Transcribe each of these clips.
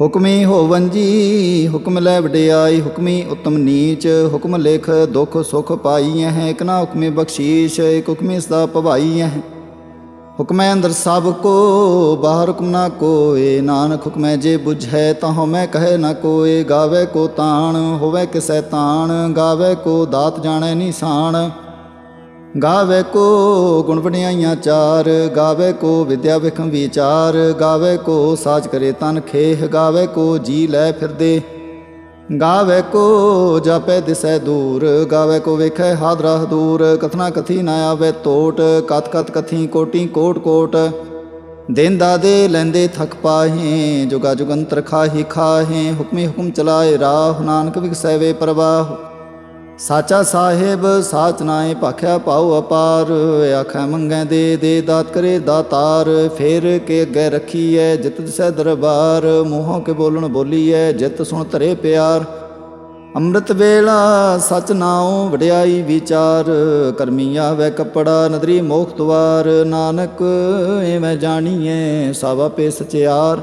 ਹੁਕਮੀ ਹੋਵਨ ਜੀ, ਹੁਕਮ ਲੈ ਵਡਿਆਈ, ਹੁਕਮੀ ਉਤਮ ਨੀਚ, ਹੁਕਮ ਲਿਖ ਦੁਖ ਸੁਖ ਪਾਈ ਹੈ ਇਕ ਨਾ ਹੁਕਮੇ ਬਖਸ਼ੀਸ਼, ਇਕ ਹੁਕਮੇ ਸਦਾ ਭਵਾਈ ਹੈ ਹੁਕਮੈ ਅੰਦਰ ਸਭ ਕੋ, ਬਾਹਰ ਹੁਕਮ ਨਾ ਕੋਏ, ਨਾਨਕ ਹੁਕਮੈ ਜੇ 부ਝੈ ਤਾਂ ਮੈਂ ਕਹੇ ਨਾ ਕੋਏ, ਗਾਵੇ ਕੋ ਤਾਣ, ਹੋਵੇ ਕਿਸੈ ਤਾਣ, ਗਾਵੇ ਕੋ ਦਾਤ ਜਾਣੈ ਨਿਸ਼ਾਨ। ਗਾਵੇ ਕੋ ਗੁਣ ਵਡਿਆਈਆਂ ਚਾਰ, ਗਾਵੇ ਕੋ ਵਿਦਿਆ ਵਿਖਮ ਵਿਚਾਰ, ਗਾਵੇ ਕੋ ਸਾਜ ਕਰੇ ਤਨ ਖੇਹ, ਗਾਵੇ ਕੋ ਜੀ ਲੈ ਫਿਰਦੇ। ਗਾਵੇ ਕੋ ਜਾਪੈ ਦਿਸੈ ਦੂਰ, ਗਾਵੇ ਕੋ ਵੇਖੈ ਹਾਦਰਾ ਦੂਰ, ਕਥਨਾ ਕਥੀ ਨਾ ਆਵੇ ਤੋਟ ਕਤ ਕਤ ਕਥੀ ਕੋਟੀ ਕੋਟ ਕੋਟ। ਦਿਨ ਦਾਦੇ ਲੈਂਦੇ ਥਕ ਪਾਹੇ, ਜੁਗਾ ਜੁਗੰਤਰ ਖਾਹੀ ਖਾਹੇ, ਹੁਕਮੇ ਹੁਕਮ ਚਲਾਏ ਰਾਹ, ਨਾਨਕ ਵਿਖਸੈਵੇ ਪ੍ਰਵਾਹ। ਸਾਚਾ ਸਾਹਿਬ, ਸਾਚ ਨਾਏ ਭਾਖਿਆ ਪਾਉ ਅਪਾਰ। ਆਖੈ ਮੰਗੈ ਦੇ ਦੇ ਦਾਤ ਕਰੇ ਦਾਤਾਰ। ਫੇਰ ਕੇ ਅੱਗੇ ਰੱਖੀਐ ਜਿਤ ਦਿਸੈ ਦਰਬਾਰ। ਮੂੰਹੋਂ ਕੇ ਬੋਲਣ ਬੋਲੀਐ ਜਿਤ ਸੁਣ ਧਰੇ ਪਿਆਰ। ਅੰਮ੍ਰਿਤ ਵੇਲਾ ਸਚ ਨਾਉ ਵਡਿਆਈ ਵਿਚਾਰ। ਕਰਮੀ ਆਵੇ ਕਪੜਾ ਨਦਰੀ ਮੋਖ ਦਵਾਰ ਨਾਨਕ ਐਵੇਂ ਜਾਣੀਐ ਸਭ ਆਪੇ ਸਚਿਆਰ।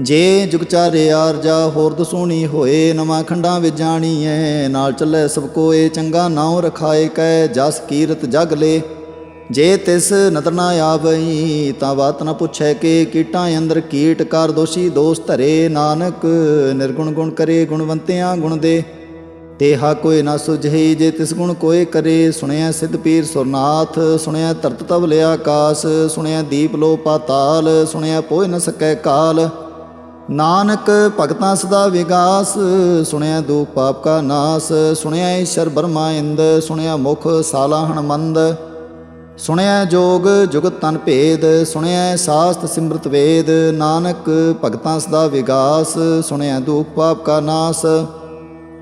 ਜੇ ਜੁਗਚਾਰੇ ਆਰਜਾ ਹੋਰ ਦਸੂਣੀ ਹੋਏ, ਨਵਾਂ ਖੰਡਾਂ ਵਿੱਚ ਜਾਣੀ ਐ ਨਾਲ ਚੱਲੇ ਸਭ ਕੋਏ, ਚੰਗਾ ਨਾਉ ਰਖਾਏ ਕੈ ਜਸ ਕੀਰਤ ਜਗ ਲੇ। ਜੇ ਤਿਸ ਨਦਰ ਨਾ ਆਵਈ, ਤਾਂ ਬਾਤ ਨਾ ਪੁੱਛੈ ਕਿ, ਕੀਟਾਂ ਅੰਦਰ ਕੀਟ ਕਰ ਦੋਸ਼ੀ ਦੋਸ ਧਰੇ। ਨਾਨਕ ਨਿਰਗੁਣ ਗੁਣ ਕਰੇ, ਗੁਣਵੰਤਿਆਂ ਗੁਣ ਦੇ। ਤੇਹਾ ਕੋਈ ਨਾ ਸੁਝਈ ਜੇ ਤਿਸ ਗੁਣ ਕੋਏ ਕਰੇ। ਸੁਣਿਆ ਸਿੱਧ ਪੀਰ ਸੁਰਨਾਥ ਸੁਣਿਆ ਧਰਤ ਤਵ ਲਿਆ ਆਕਾਸ ਸੁਣਿਆ ਦੀਪ ਲੋ ਪਾਤਾਲ ਸੁਣਿਆ ਪੋਇ ਨ ਸਕੈ ਕਾਲ। ਨਾਨਕ ਭਗਤਾਂ ਸਦਾ ਵਿਗਾਸ, ਸੁਣਿਆ ਦੁਖ ਪਾਪ ਕਾ ਨਾਸ, ਸੁਣਿਆ ਈਸ਼ਰ ਬਰਮਾ ਇੰਦ, ਸੁਣਿਆ ਮੁਖ ਸਾਲਾਹਣ ਮੰਦ ਸੁਣਿਆ ਜੋਗ ਜੁਗਤ ਤਨ ਭੇਦ, ਸੁਣਿਆ ਸਾਸਤ ਸਿਮਰਤ ਵੇਦ, ਨਾਨਕ ਭਗਤਾਂ ਸਦਾ ਵਿਗਾਸ, ਸੁਣਿਆ ਦੁਖ ਪਾਪ ਕਾ ਨਾਸ।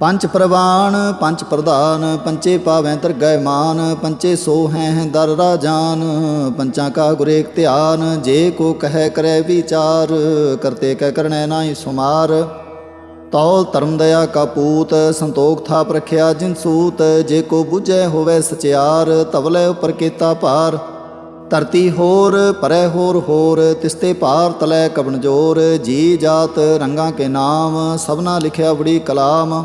ਪੰਚ ਪ੍ਰਵਾਨ ਪੰਚ ਪ੍ਰਧਾਨ, ਪੰਚੇ ਪਾਵੈ ਤਰਗੈ ਮਾਨ, ਪੰਚੇ ਸੋ ਹੈ ਦਰ ਰਾਜਾਨ ਪੰਚਾਂ ਕਾ ਗੁਰੇਕ ਧਿਆਨ, ਜੇ ਕੋ ਕਹੈ ਕਰੈ ਵਿਚਾਰ, ਕਰਤੇ ਕੈ ਕਰਣੈ ਨਾਹੀ ਸੁਮਾਰ। ਤੌਲ ਧਰਮ ਦਇਆ ਕਾ ਪੂਤ, ਸੰਤੋਖ ਥਾਪ ਰਖਿਆ ਜਿਨ ਸੂਤ, ਜੇ ਕੋ 부ਝੈ ਹੋਵੇ ਸਚਿਆਰ ਤਵਲੇ ਉਪਰ ਕੀਤਾ ਭਾਰ। ਧਰਤੀ ਹੋਰ, ਪਰੈ ਹੋਰ ਹੋਰ, ਤਿਸਤੇ ਭਾਰ ਤਲੈ ਕਬਨ ਜੋਰ, ਜੀ ਜਾਤ ਰੰਗਾਂ ਕੇ ਨਾਮ, ਸਭਨਾ ਲਿਖਿਆ ਬੜੀ ਕਲਾਮ।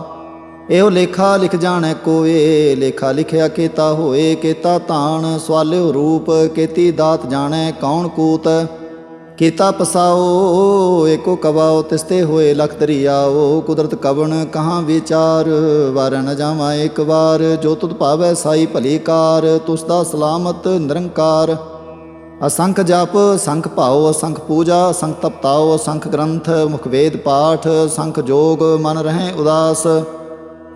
ਇਹੋ ਲੇਖਾ ਲਿਖ ਜਾਣੈ ਕੋਏ, ਲੇਖਾ ਲਿਖਿਆ ਕੀਤਾ ਹੋਏ, ਕੀਤਾ ਤਾਣ ਸਵਾਲਿਓ ਰੂਪ, ਕੀਤੀ ਦਾਤ ਜਾਣੈ ਕੌਣ ਕੂਤ। ਕੀਤਾ ਪਸਾਓ, ਏਕੋ ਕਵਾਓ, ਤਿਸਤੇ ਹੋਏ ਲਖ ਦਰਿਆਓ, ਕੁਦਰਤ ਕਵਣ ਕਹਾਂ ਵਿਚਾਰ। ਵਾਰ ਨ ਜਾਵਾਂ ਇੱਕ ਵਾਰ, ਜੋ ਤੁਧ ਭਾਵੈ ਸਾਈ ਭਲੀ ਕਾਰ, ਤੁਸ ਦਾ ਸਲਾਮਤ ਨਿਰੰਕਾਰ। ਅਸੰਖ ਜਪ, ਸੰਖ ਭਾਉ, ਅਸੰਖ ਪੂਜਾ, ਸੰਖ ਤਪਤਾਉ ਸੰਖ ਗ੍ਰੰਥ, ਮੁਖ ਵੇਦ ਪਾਠ, ਸੰਖ ਜੋਗ, ਮਨ ਰਹੇ ਉਦਾਸ।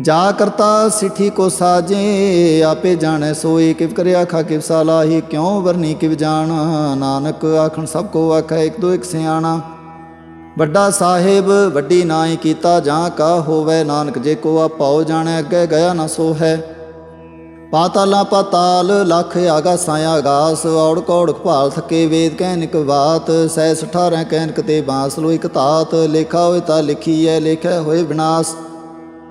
ਜਾ ਕਰਤਾ ਸਿੱਠੀ ਕੋ ਸਾਜੇ, ਆਪੇ ਜਾਣੈ ਸੋਈ ਕਿਵ ਕਰਿਆ ਖਾ ਕਿਵ ਸਾਲਾਹੀ ਕਿਉ ਵਰਨੀ, ਕਿਵ ਜਾਣ? ਨਾਨਕ ਆਖਣ, ਸਭ ਕੋ ਆਖੈ, ਇੱਕ ਦੋ, ਇੱਕ ਸਿਆਣਾ। ਵੱਡਾ ਸਾਹਿਬ, ਵੱਡੀ ਨਾਈ ਕੀਤਾ, ਜਾਂ ਕਾ ਹੋਵੇ, ਨਾਨਕ ਜੇ ਕੋ ਆਪਾਉ ਜਾਣੈ, ਅੱਗੇ ਗਿਆ ਨਾ ਸੋ ਹੈ ਪਾਤਾਲਾ ਪਾਤਾਲ, ਲਖ ਆਗਾਸਾਂ ਆਗਾਸ ਔੜ ਕੌੜ ਭਾਲ ਥਕੇ ਵੇਦ ਕਹਿਨਿਕ ਬਾਤ, ਸੈ 18 ਕਹਿਨਕ ਤੇ ਬਾਸ ਲੋ ਤਾਤ ਲੇਖਾ ਹੋਏ ਤਾਂ ਲਿਖੀਐ, ਲੇਖੈ ਹੋਏ ਵਿਨਾਸ਼।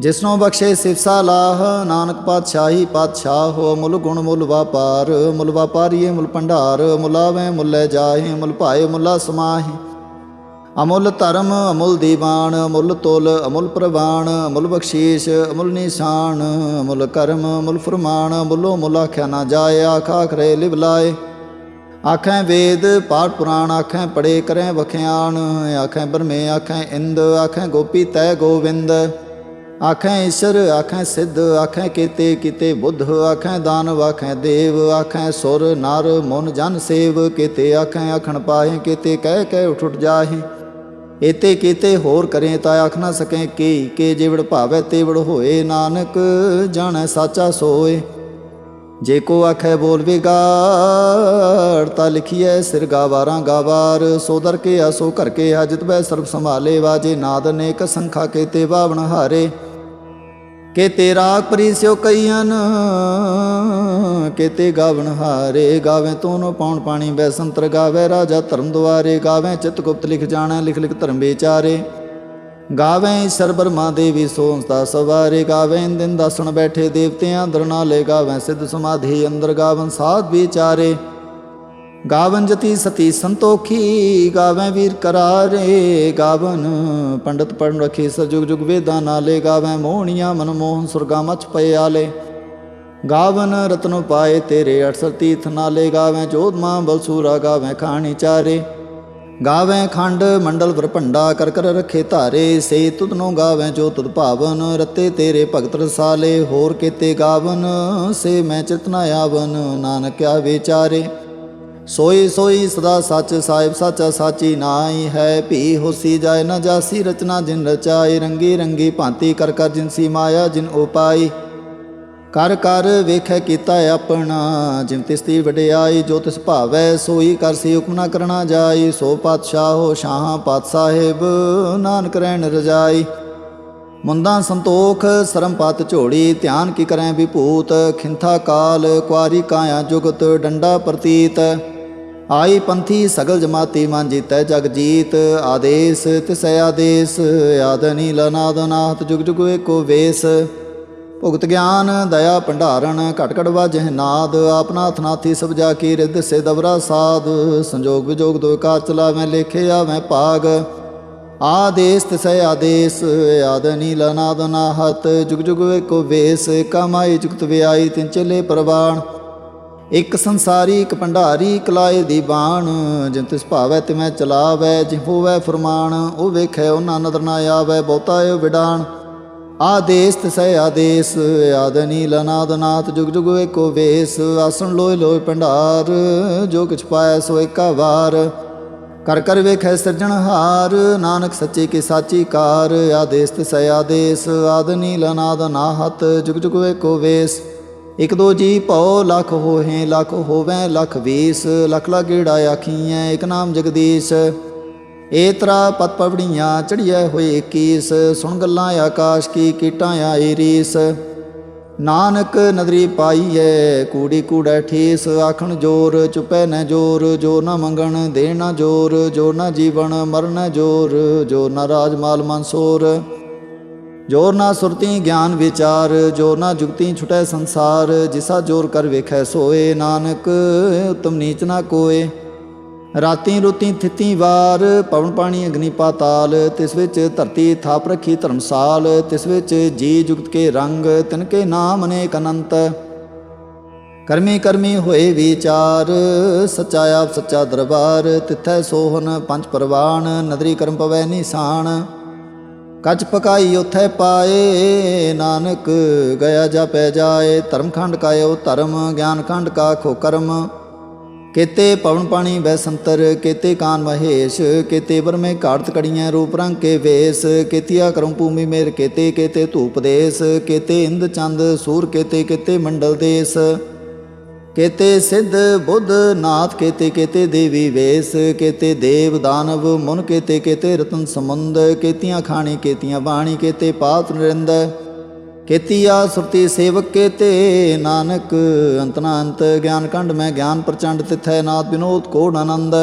ਜਿਸਨੋ ਬਖਸ਼ੇ ਸਿਫਸਾ ਲਾਹ ਨਾਨਕ ਪਾਤਸ਼ਾਹੀ ਪਾਤਸ਼ਾਹ, ਹੋ ਮੁੱਲ ਗੁਣ ਮੁੱਲ ਵਪਾਰ, ਮੁੱਲ ਵਾਪਾਰੀਏ ਮੁੱਲ ਭੰਡਾਰ ਮੁਲਾਵੇਂ ਮੁੱਲੇ ਜਾਹੇ, ਮੁੱਲ ਭਾਏ ਮੁੱਲਾ ਸਮਾਹੀ। ਅਮੁੱਲ ਧਰਮ, ਅਮੁੱਲ ਦੀਵਾਨ, ਅਮੁੱਲ ਤੁਲ, ਅਮੁੱਲ ਪ੍ਰਵਾਨ, ਅਮੁੱਲ ਬਖਸ਼ੀਸ਼, ਅਮੁੱਲ ਨਿਸ਼ਾਨ, ਅਮੁੱਲ ਕਰਮ, ਅਮੁੱਲ ਫਰਮਾਨ, ਅਮੁੱਲੋ ਮੁੱਲ ਆਖਿਆ ਨਾ ਜਾਏ, ਆਖਾ ਖਰੇ ਲਿਵ ਲਾਏ। ਆਖੈ ਵੇਦ, ਪਾਠ ਪੁਰਾਣ, ਆਖੈ ਪੜੇ ਕਰੈ ਵਖਿਆਣ ਆਖੈ ਬਰਮੇ ਆਖੈ ਇੰਦ, ਆਖੈ ਗੋਪੀ ਤੈ ਗੋਵਿੰਦ। ਆਖੈ ਈਸ਼ਰ, ਆਖੈ ਸਿੱਧ, ਆਖੈ ਕੀਤੇ ਕੀਤੇ ਬੁੱਧ, ਆਖੈ ਦਾਨਵ, ਆਖੈ ਦੇਵ, ਆਖੈ ਸੁਰ, ਨਰ, ਮਨ, ਜਨ ਸੇਵ, ਕੀਤੇ ਆਖੈ ਆਖਣ ਪਾਹੇ ਕੀਤੇ ਕਹਿ ਕਹਿ ਉਠ ਉਠ ਜਾਹੇ। ਏਤੇ ਕੀਤੇ ਹੋਰ ਕਰੇ ਤਾਂ ਆਖ ਨਾ ਸਕੇ ਕੀ, ਕੇ ਜਿਵੜ ਭਾਵੈ ਤੇਵੜ ਹੋਏ, ਨਾਨਕ ਜਾਣੈ ਸਾਚਾ ਸੋਏ। ਜੇ ਕੋ ਆਖੈ ਬੋਲ ਵਿਗਾੜ, ਤਾ ਲਿਖੀਐ ਸਿਰ ਗਾਵਾਰਾਂ ਗਾਵਾਰ, ਸੋ ਦਰ ਕੇ ਆਸੋ ਕਰਕੇ ਕੇ ਅਜਿਤ ਬੈ ਸਰਬ ਸੰਭਾਲੇ, ਵਾਜੇ ਨਾਦ ਅਨੇਕ ਸੰਖਾ ਕੇ ਤੇ ਬਾਵਣ ਹਾਰੇ। ਕੇ ਤੇ ਰਾਗ ਪਰਿਸਿਓ ਕਈਆਂ ਕੇਤੇ ਗਾਵਣ ਹਾਰੇ ਗਾਵੇ ਤੋਨੋ ਪਾਉਣ ਪਾਣੀ ਬੈ ਸੰਤਰ ਗਾਵੇ ਰਾਜਾ ਧਰਮ ਦੁਆਰੇ ਗਾਵੇ ਚਿਤ ਗੁਪਤ ਲਿਖ ਜਾਣੈ, ਲਿਖ ਲਿਖ ਧਰਮ ਵਿਚਾਰੇ। ਗਾਵੇ ਈਸ਼ਰ ਬਰਮਾ ਦੇਵੀ ਸੋਹੰਸਤਾ ਸਵਾਰੇ, ਗਾਵੇ ਦਿਨ ਦਸਣ ਬੈਠੇ ਦੇਵਤਿਆਂ ਅੰਦਰ ਨਾਲੇ ਗਾਵੇ ਸਿੱਧ ਸਮਾਧੀ ਅੰਦਰ ਗਾਵਨ ਸਾਧ ਵਿਚਾਰੇ। ਗਾਵਨ ਜਤੀ ਸਤੀ ਸੰਤੋਖੀ, ਗਾਵੇਂ ਵੀਰ ਕਰਾਰੇ, ਗਾਵਨ ਪੰਡਤ ਪੜਨ ਰਖੀ ਸ ਜੁਗ ਜੁਗ ਵੇਦਾਂ ਨਾਲੇ, ਗਾਵੇਂ ਮੋਹਣੀਆਂ ਮਨ ਮੋਹਨ ਸੁਰਗਾ ਮਚ ਪਏ ਆਲੇ। ਗਾਵਨ ਰਤਨ ਪਾਏ ਤੇਰੇ 68 ਤੀਰਥ ਨਾਲੇ, ਗਾਵੇਂ ਜੋਧਮਾ ਬਲਸੂਰਾ, ਗਾਵੇਂ ਖਾਣੀ ਚਾਰੇ। ਗਾਵੇਂ ਖੰਡ ਮੰਡਲ ਵਰਪੰਡਾ ਕਰ ਕਰ ਰੱਖੇ ਧਾਰੇ, ਸੇ ਤੁਧਨੋਂ ਗਾਵੇਂ ਜੋ ਤੁਧ ਭਾਵਨ, ਰਤੇ ਤੇਰੇ ਭਗਤ ਰਸਾਲੇ। ਹੋਰ ਕੀਤੇ ਗਾਵਨ, ਸੇ ਮੈਂ ਚਿਤਨਾ ਆਵਨ ਨਾਨਕਿਆ ਵਿਚਾਰੇ ਸੋਈ ਸੋਈ ਸਦਾ ਸੱਚ ਸਾਹਿਬ ਸਾਚਾ ਸਾਚੀ ਨਾਈ ਹੈ, ਭੀ ਹੋਸੀ ਜਾਏ ਨਾ ਜਾਸੀ ਰਚਨਾ ਜਿਨ ਰਚਾਈ, ਰੰਗੀ ਰੰਗੀ ਭਾਂਤੀ ਕਰ ਕਰ ਜਿਨਸੀ ਮਾਇਆ ਜਿਨ ਉਪਾਈ ਕਰ ਕਰ ਵੇਖੈ ਕੀਤਾ ਆਪਣਾ, ਜਿਨ ਤਿਸ ਦੀ ਵਡਿਆਈ, ਜੋ ਤਿਸ ਭਾਵੈ ਸੋਈ ਕਰਸੀ ਹੁਕਮ ਨਾ ਕਰਨਾ ਜਾਈ। ਸੋ ਪਾਤਸ਼ਾਹੋ ਸ਼ਾਹ ਪਾਤ ਸਾਹਿਬ, ਨਾਨਕ ਰਹਿਣ ਰਜਾਈ। ਮੁੰਦਾਂ ਸੰਤੋਖ, ਸਰਮ ਝੋੜੀ ਧਿਆਨ ਕੀ ਕਰੈ ਵਿਭੂਤ। ਖਿੰਥਾ ਕਾਲ, ਕੁਆਰੀ ਕਾਇਆ ਜੁਗਤ, ਡੰਡਾ ਪ੍ਰਤੀਤ। ਆਈ ਪੰਥੀ ਸਗਲ ਜਮਾਤੀ ਮਨ ਜੀਤੈ ਜਗ ਜੀਤ, ਆਦੇਸ ਤਿਸੈ ਆਦੇਸ, ਆਦਨੀ ਲਨਾਦਨਾਤ ਜੁਗ ਜੁਗ ਏਕੋ ਵੇਸ। ਭੁਗਤ ਗਿਆਨ, ਦਇਆ ਭੰਡਾਰਨ ਘਟ ਘਟ ਵਾਜਹਿ ਨਾਦ ਆਪਨਾਥ ਨਾਥੀ ਸਭ ਜਾ ਕੀ ਰਿੱਧ ਸੇ ਦਵਰਾ ਸਾਧ ਸੰਜੋਗ ਵਿਜੋਗ ਦੋ ਕਾਰ ਚਲਾਵੇਂ ਲੇਖਿਆ ਮੈਂ ਭਾਗ। ਆਦੇਸ ਤਿਸੈ ਆਦੇਸ, ਆਦਨੀ ਨੀਲ ਅਨਾਦ ਨਾਹਤ, ਜੁਗ ਜੁਗ ਏਕੋ ਵੇਸ। ਕਮਾਈ ਜੁਗਤ ਵਿਆਈ ਤਿੰਚਲੇ ਪ੍ਰਵਾਣ ਇਕ ਸੰਸਾਰੀ, ਇਕ ਭੰਡਾਰੀ, ਇਕ ਲਾਏ ਦੀ ਬਾਣ। ਜਿਨ ਤਿਸ ਭਾਵੈ ਤਿਮੈ ਚਲਾਵੈ ਜਿ ਹੋਵੈ ਫਰਮਾਨ, ਉਹ ਵੇਖੈ ਉਹਨਾਂ ਨਦਰ ਨਾ ਆਵੈ, ਬਹੁਤਾ ਏ ਵਿਡਾਣ। ਆਦੇਸ ਤਿਸੈ ਆਦੇਸ, ਆਦ ਨੀਲ, ਅਨਾਦ ਨਾਥ, ਜੁਗ ਜੁਗ ਏਕੋ ਵੇਸ। ਆਸਣ ਲੋਇ ਲੋਇ ਭੰਡਾਰ, ਜੋ ਕਿਛ ਪਾਇ ਸੋ ਏਕਾ ਵਾਰ। ਕਰ ਕਰ ਵੇਖੈ ਸਿਰਜਣਹਾਰ ਨਾਨਕ ਸੱਚੇ ਕੀ ਸਾਚੀ ਕਾਰ। ਆਦੇਸ ਤਿਸੈ ਆਦੇਸ, ਆਦ ਨੀਲ, ਅਨਾਦ ਨਾਹਤ, ਜੁਗ ਜੁਗ ਵੇਕੋ ਵੇਸ। ਇਕ ਦੋ ਜੀ ਭਉ ਲਖ ਹੋਹੇ, ਲਖ ਹੋਵੈ, ਲਖ ਵੀਸ, ਲਖ ਲਾ ਗੇੜਾ ਆਖੀਐ, ਇਕ ਨਾਮ ਜਗਦੀਸ਼। ਏਤਰਾ ਪਤ ਪਵੜੀਆਂ ਚੜੀਐ ਹੋਏ 21 ਸੁਣ ਗੱਲਾਂ ਆਕਾਸ਼ ਕੀ ਕੀਟਾਂ ਆਈ ਰੀਸ। ਨਾਨਕ ਨਦਰੀ ਪਾਈਐ, ਕੂੜੀ ਕੂੜੈ ਠੇਸ, ਆਖਣ ਜੋਰ, ਚੁਪੈ ਨ ਜੋਰ, ਜੋ ਨ ਮੰਗਣ ਦੇਣ ਨ ਜੋਰ, ਜੋ ਨ ਜੀਵਨ ਮਰਨ ਜੋਰ, ਜੋ ਨ ਰਾਜ ਮਾਲ ਮਨਸੂਰ ਜੋਰ ਨਾ ਸੁਰਤੀ ਗਿਆਨ ਵਿਚਾਰ, ਜ਼ੋਰ ਨਾ ਜੁਗਤੀ ਛੁਟੈ ਸੰਸਾਰ, ਜਿਸਾ ਜੋਰ ਕਰ ਵੇਖੈ ਸੋਏ ਨਾਨਕ, ਉਤਮ ਨੀਚ ਨਾ ਕੋਏ। ਰਾਤੀ ਰੁਤੀ ਥਿਤੀ ਵਾਰ, ਪਵਨ ਪਾਣੀ ਅਗਨੀ ਪਾਤਾਲ, ਤਿਸ ਵਿੱਚ ਧਰਤੀ ਥਾਪ ਰੱਖੀ ਧਰਮਸਾਲ, ਤਿਸ ਵਿੱਚ ਜੀ ਜੁਗਤ ਕੇ ਰੰਗ, ਤਿਨ ਕੇ ਨਾਮ ਅਨੇਕ ਅਨੰਤ। ਕਰਮੀ ਕਰਮੀ ਹੋਏ ਵਿਚਾਰ, ਸੱਚਾ ਆਪ ਸੱਚਾ ਦਰਬਾਰ, ਤਿਥੈ ਸੋਹਨ ਪੰਜ ਪਰਵਾਨ ਨਦਰੀ ਕਰਮ ਪਵੈ ਨਿਸ਼ਾਨ। ਕੱਚ ਪਕਾਈ ਉਥੈ ਪਾਏ, ਨਾਨਕ ਗਿਆ ਜਾਪੈ ਜਾਏ, ਧਰਮ ਖੰਡ ਕਾਇਓ ਧਰਮ, ਗਿਆਨ ਖੰਡ ਕਾ ਖੋ ਕਰਮ। ਕੇਤੇ ਪਵਨ ਪਾਣੀ ਬੈ ਸੰਤਰ ਕੇਤੇ ਕਾਨ ਮਹੇਸ਼, ਕੇਤੇ ਬਰਮੇ ਘਾੜਤ ਕੜੀਆਂ ਰੂਪ ਰੰਗ ਕੇ ਵੇਸ। ਕੇਤੀਆ ਕਰਮ ਭੂਮੀ ਮੇਰ, ਕੇਤੇ ਕੇਤੇ ਧੂਪ ਦੇਸ। ਕੇਤੇ ਇੰਦ ਚੰਦ ਸੂਰ, ਕੇਤੇ ਕੇਤੇ ਮੰਡਲ ਦੇਸ। ਕੇਤੇ ਸਿੱਧ ਬੁੱਧ ਨਾਥ, ਕੇਤੇ ਕੇਤੇ ਦੇਵੀ ਵੇਸ, ਕੇਤੇ ਦੇਵ ਦਾਨਵ ਮਨ, ਕੇਤੇ ਕੇਤੇ ਰਤਨ ਸਮੁੰਦ ਕੇਤੀਆਂ ਖਾਣੀ, ਕੇਤੀਆਂ ਬਾਣੀ, ਕੇਤੇ ਪਾਤ ਨਰਿੰਦ, ਕੇਤੀਆ ਸੁਰਤੀ ਸੇਵਕ, ਕੇਤੇ ਨਾਨਕ ਅੰਤਨਾ ਅੰਤ ਗਿਆਨ ਕੰਡ ਮੈਂ ਗਿਆਨ ਪ੍ਰਚੰਡ ਤਿਥੈ ਨਾਥ ਬਿਨੋਦ ਕੋੜ ਆਨੰਦ।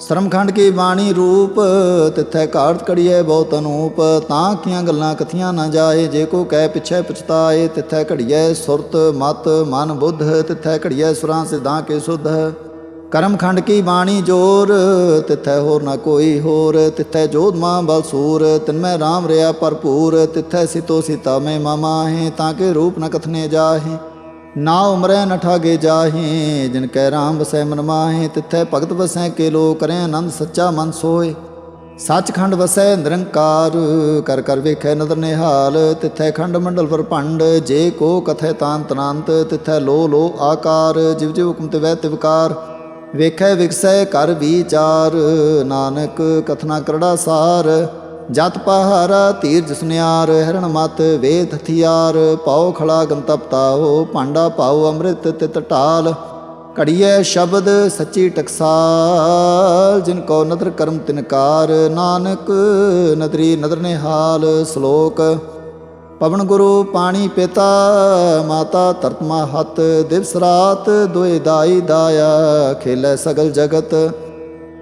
ਸ਼ਰਮਖੰਡ ਕੀ ਬਾਣੀ ਰੂਪ, ਤਿੱਥੈ ਕਾਰਤ ਕੜੀਐ ਬਹੁਤ ਅਨੂਪ, ਤਾਂ ਕੀਆਂ ਗੱਲਾਂ ਕਥੀਆਂ ਨਾ ਜਾਏ, ਜੇ ਕੋ ਕਹਿ ਪਿਛੈ ਪਛਤਾਏ, ਤਿੱਥੈ ਘੜੀਐ ਸੁਰਤ, ਮਤ, ਮਨ, ਬੁੱਧ, ਤਿੱਥੈ ਘੜੀਐ ਸੁਰਾਂ ਸਿਧਾਂ ਕੇ ਸੁਧ। ਕਰਮਖੰਡ ਕੀ ਬਾਣੀ ਜੋਰ, ਤਿੱਥੈ ਹੋਰ ਨਾ ਕੋਈ ਹੋਰ, ਤਿੱਥੈ ਜੋਧ ਮਾਂ ਬਲ ਸੂਰ, ਤਿਨਮੈ ਰਾਮ ਰਿਆ ਭਰਪੂਰ, ਤਿੱਥੈ ਸਿਤੋ ਸੀਤਾ ਮੈਂ ਮਾਮਾਹੇ ਤਾਂ ਕੇ ਰੂਪ ਨ ਕਥਨੇ ਜਾਹੇ। ਨਾ ਉਮਰੈ ਨ ਠਾਗੇ ਜਾਹੇ, ਜਿਨ ਕੈ ਰਾਮ ਵਸੈ ਮਨ ਮਾਹੇ, ਤਿੱਥੈ ਭਗਤ ਵਸੈ ਕੇ ਲੋ ਕਰੈ ਆਨੰਦ ਸੱਚਾ ਮਨ ਸੋਏ ਸੱਚਖੰਡ ਵਸੈ ਨਿਰੰਕਾਰ, ਕਰ ਕਰ ਵੇਖੈ ਨਦਰ ਨਿਹਾਲ, ਤਿਥੈ ਖੰਡ ਮੰਡਲ ਭੰਡ, ਜੇ ਕੋ ਕਥੈ ਤਾਨ ਤਨੰਤ, ਤਿਥੈ ਲੋ ਲੋ ਆਕਾਰ, ਜਿਵ ਜਿਵ ਹੁਕਮ ਤੇ ਵੈ ਤੇ ਵੇਖੈ ਵਿਗਸੈ ਕਰ ਵਿਚਾਰ, ਨਾਨਕ ਕਥਨਾ ਕਰੜਾ ਸਾਰ ਜਤ ਪਹਾਰਾ ਧੀਰਜ ਸੁਨਿਆਰ, ਹਰਣ ਮਤ ਵੇਦ ਹਥਿਆਰ, ਪਾਉ ਖੜਾ ਗੰਤਪ ਤਾਓ ਭਾਂਡਾ ਪਾਉ ਅੰਮ੍ਰਿਤ ਤਿਤ ਢਾਲ। ਘੜੀਐ ਸ਼ਬਦ ਸੱਚੀ ਟਕਸਾਲ, ਜਿਨ ਕੋ ਨਦਰ ਕਰਮ ਤਿਨਕਾਰ ਨਾਨਕ ਨਦਰੀ ਨਦਰ ਨਿਹਾਲ ਸ਼ਲੋਕ। ਪਵਨ ਗੁਰੂ ਪਾਣੀ ਪਿਤਾ, ਮਾਤਾ ਧਰਤ ਹੱਤ, ਦਿਵਸ ਰਾਤ ਦੁਇ ਦਾਈ ਦਾਇਆ, ਖੇਲੇ ਸਗਲ ਜਗਤ।